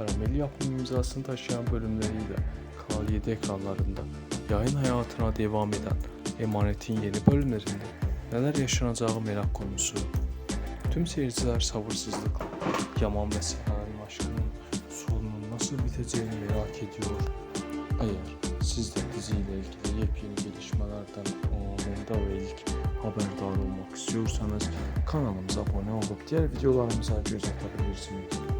Karamel yapım imzasını taşıyan bölümleriyle Kanal 7 ekranlarında yayın hayatına devam eden Emanet'in yeni bölümlerinde neler yaşanacağı merak konusu. Tüm seyirciler sabırsızlıkla Yaman ve Seher'in aşkının sonunun nasıl biteceğini merak ediyor. Eğer siz de diziyle ilgili yepyeni gelişmelerden anında ve ilk haberdar olmak istiyorsanız kanalımıza abone olup diğer videolarımıza göz atabilirsiniz.